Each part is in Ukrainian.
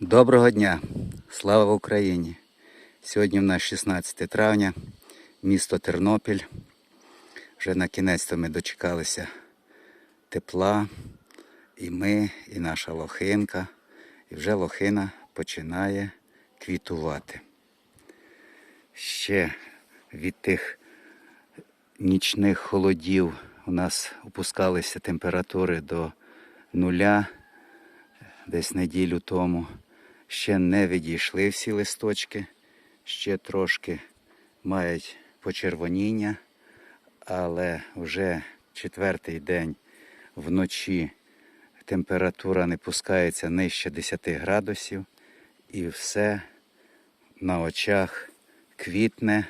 Доброго дня! Слава Україні! Сьогодні в нас 16 травня, місто Тернопіль. Вже на кінець ми дочекалися тепла. І ми, і наша лохинка. І вже лохина починає квітувати. Ще від тих нічних холодів у нас опускалися температури до нуля десь неділю тому. Ще не відійшли всі листочки, ще трошки мають почервоніння, але вже четвертий день вночі температура не пускається нижче 10 градусів і все на очах квітне,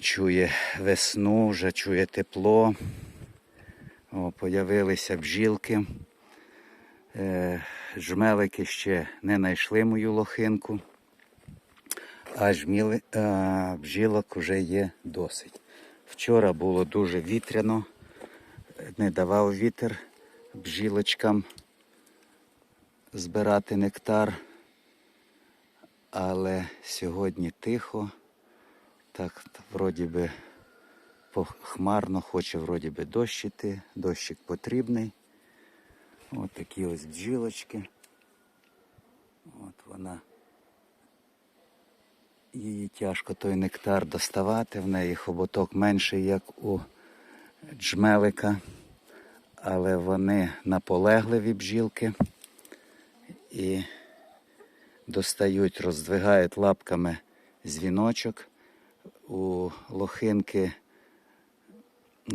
чує весну, вже чує тепло. О, появилися бджілки. Е, Жмелики ще не знайшли мою лохинку, а жміли, а, бджілок вже є досить. Вчора було дуже вітряно, не давав вітер бджілочкам збирати нектар, але сьогодні тихо, так вроді би хмарно, хоче вроді би дощ іти, дощик потрібний. От такі ось бджілочки. От вона. Її тяжко той нектар доставати, в неї хоботок менший, як у джмелика, але вони наполегливі бджілки і достають, роздвигають лапками дзвіночок. У лохинки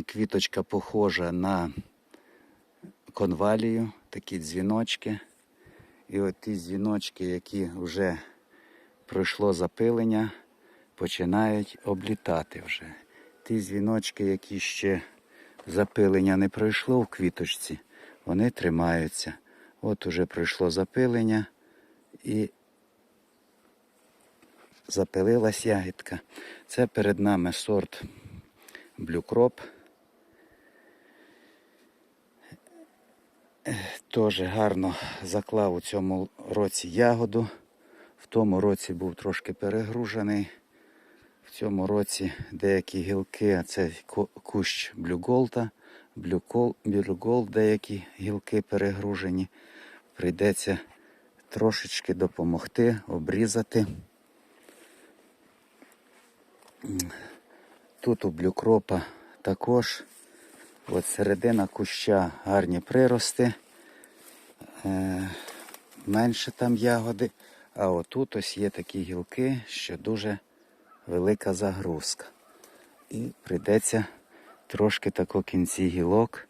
квіточка похожа на конвалію, такі дзвіночки. І от ті дзвіночки, які вже пройшло запилення, починають облітати вже. Ті дзвіночки, які ще запилення не пройшло в квіточці, вони тримаються. От уже пройшло запилення і запилилась ягідка. Це перед нами сорт блюкроп. Теж гарно заклав у цьому році ягоду. В тому році був трошки перегружений. В цьому році деякі гілки, а це кущ блюголта, блюгол, деякі гілки перегружені. Прийдеться трошечки допомогти, обрізати. Тут у блюкропа також От середина куща гарні прирости, е, менше там ягоди, а отут ось є такі гілки, що дуже велика загрузка. І прийдеться трошки тако кінці гілок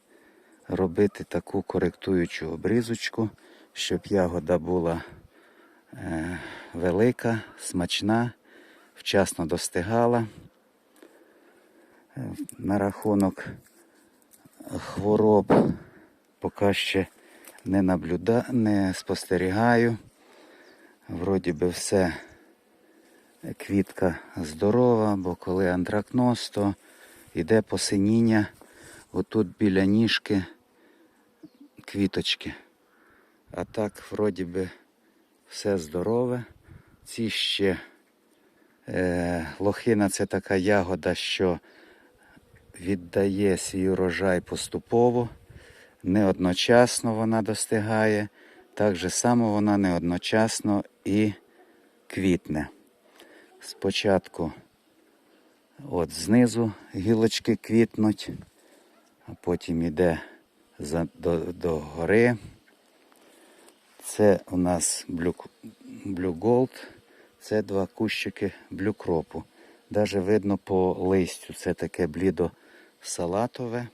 робити таку коректуючу обрізочку, щоб ягода була е, велика, смачна, вчасно достигала. Е, На рахунок хвороб поки ще не наблюда... не спостерігаю. Вроді би все квітка здорова, бо коли антракноз, то йде посиніння отут біля ніжки квіточки. А так, вроді би, все здорове. Ці ще е, лохина це така ягода, що віддає свій урожай поступово, не одночасно вона достигає, так же само вона не одночасно і квітне. Спочатку от знизу гілочки квітнуть, а потім йде за, до, до гори. Це у нас блю, Gold, це два кущики блюкропу. Даже видно по листю, це таке блідо салатове,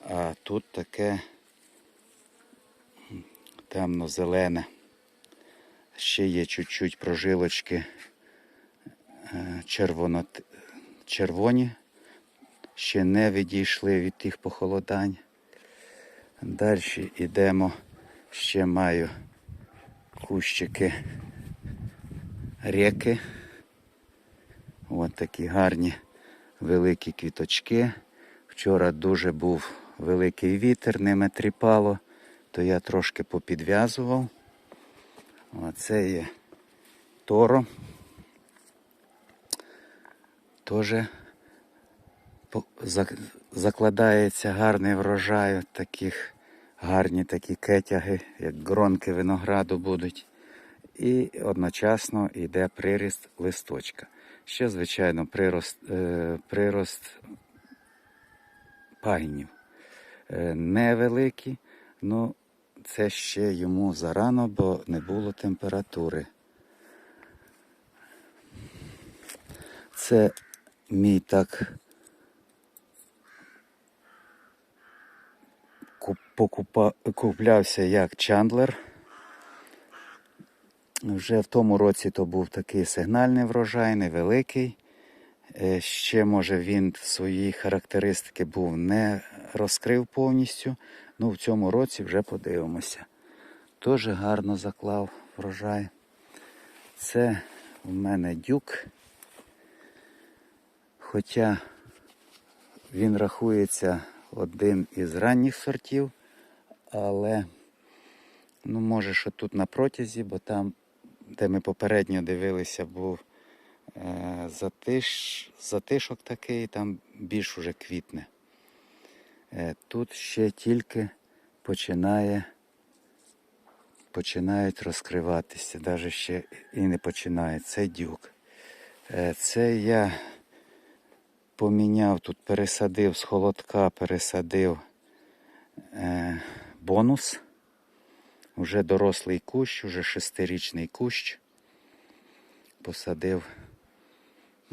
а тут таке темно-зелене. Ще є чуть-чуть прожилочки е, червоно, червоні, ще не відійшли від тих похолодань. Далі йдемо, ще маю кущики реки. Ось такі гарні великі квіточки. Вчора дуже був великий вітер, ними тріпало, то я трошки попідв'язував. Оце є Торо. Теж закладається гарний врожай таких гарні такі кетяги, як гронки винограду будуть. І одночасно йде приріст листочка. Ще, звичайно, прирост, е, прирост пагінів е, невеликий, ну це ще йому зарано, бо не було температури. Це мій так покупа, куплявся як Чандлер. Вже в тому році то був такий сигнальний врожай, невеликий. Е, Ще, може, він свої характеристики був не розкрив повністю. Ну, в цьому році вже подивимося. Теж гарно заклав врожай. Це у мене дюк. Хоча він рахується один із ранніх сортів, але ну, може, що тут на протязі, бо там, де ми попередньо дивилися, був затиш, затишок такий, там більш уже квітне. Е, тут ще тільки починає, починають розкриватися, навіть ще і не починає. Це дюк. Е, це я поміняв тут, пересадив з холодка, пересадив е, бонус. Уже дорослий кущ, уже шестирічний кущ. Посадив.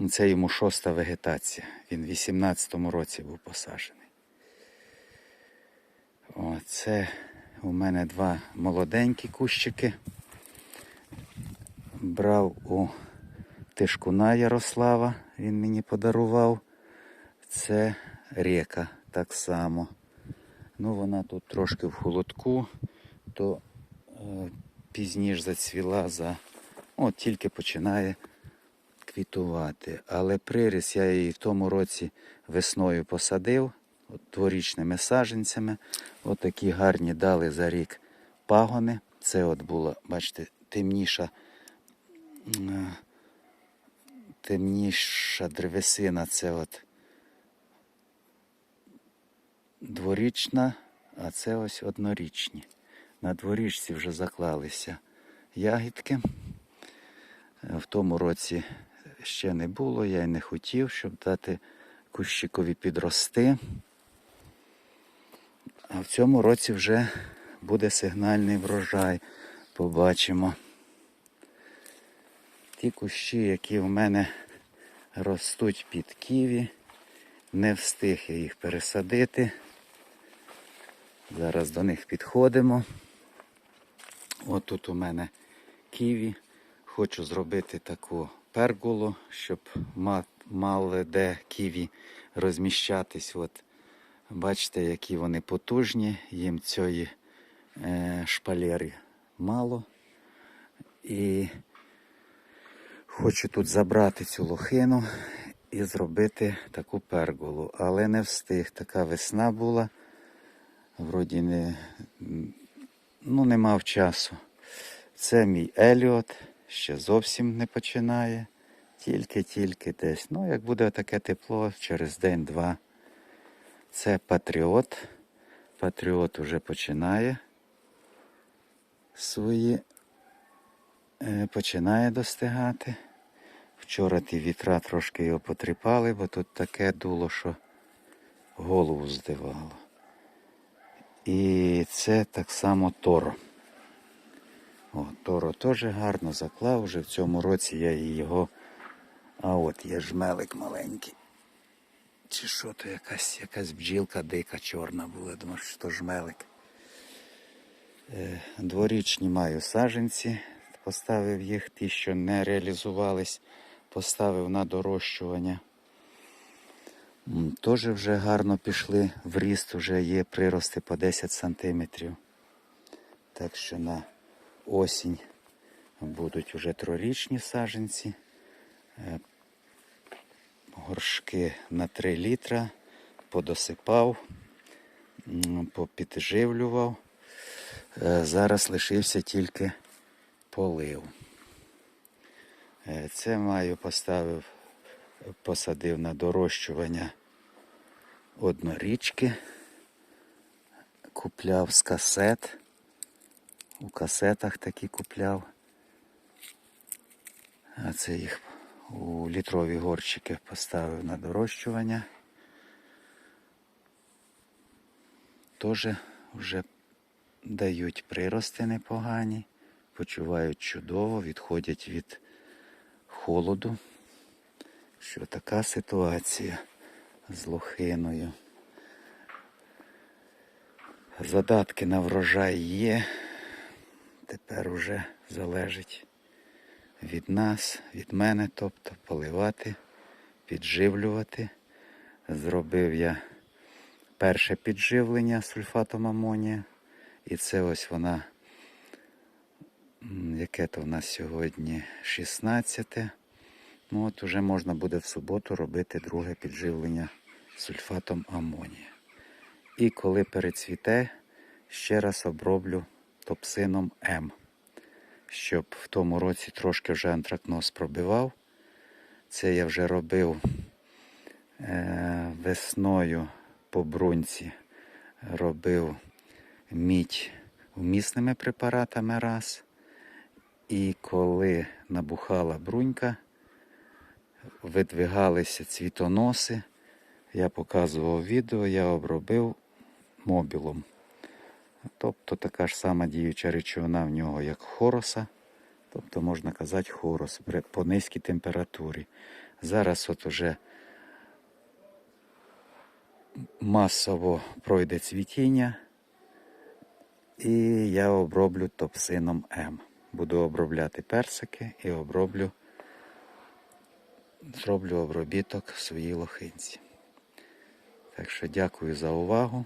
Це йому шоста вегетація. Він в 18-му році був посаджений. О, це у мене два молоденькі кущики. Брав у Тишкуна Ярослава, він мені подарував. Це река так само. Ну, вона тут трошки в холодку, то е, пізніше зацвіла за. От тільки починає квітувати. Але приріс я її в тому році весною посадив от, дворічними саженцями. От такі гарні дали за рік пагони. Це от була, бачите, темніша. е, Темніша древесина, це от дворічна, а це ось однорічні. На дворічці вже заклалися ягідки. Е, В тому році ще не було, я й не хотів, щоб дати кущикові підрости. А в цьому році вже буде сигнальний врожай. Побачимо. Ті кущі, які в мене ростуть під ківі, не встиг я їх пересадити. Зараз до них підходимо. От тут у мене ківі. Хочу зробити таку пергулу, щоб мали де ківі розміщатись. От, бачите, які вони потужні, їм цієї е, шпалери мало. І хочу тут забрати цю лохину і зробити таку перголу. Але не встиг. Така весна була. Вроді не, ну, не мав часу. Це мій Еліот, ще зовсім не починає. Тільки-тільки десь. Ну, як буде таке тепло, через день-два. Це Патріот. Патріот уже починає свої, е, починає достигати. Вчора ті вітра трошки його потріпали, бо тут таке дуло, що голову здивало. І це так само Торо. О, Торо теж гарно заклав. Вже в цьому році я і його. А от є жмелик маленький. Чи що то якась, якась бджілка дика чорна була, думаю, що то жмелик. Е, Дворічні маю саженці, поставив їх, ті, що не реалізувались, поставив на дорощування. Теж вже гарно пішли в ріст, вже є прирости по 10 сантиметрів. Так що на осінь будуть вже трирічні саженці. Е, Горшки на 3 літра подосипав, попідживлював. Е, Зараз лишився тільки полив. Е, Це маю поставив, посадив на дорощування однорічки. Купляв з касет. У касетах такі купляв. А це їх у літрові горщики поставив на дорощування. Теж вже дають прирости непогані, почувають чудово, відходять від холоду. Що така ситуація з лохиною. Задатки на врожай є. Тепер уже залежить від нас, від мене, тобто поливати, підживлювати. Зробив я перше підживлення сульфатом амонія. І це ось вона, яке то в нас сьогодні 16. Ну от уже можна буде в суботу робити друге підживлення сульфатом амонія. І коли перецвіте, ще раз оброблю топсином М, щоб в тому році трошки вже антракноз пробивав. Це я вже робив е, весною по бруньці, робив мідь вмісними препаратами раз. І коли набухала брунька, видвигалися цвітоноси. Я показував відео, я обробив мобілом. Тобто така ж сама діюча речовина в нього, як хороса. Тобто, можна казати, хорос по низькій температурі. Зараз от уже масово пройде цвітіння. І я оброблю топсином М. Буду обробляти персики і оброблю, зроблю обробіток в своїй лохинці. Так що дякую за увагу.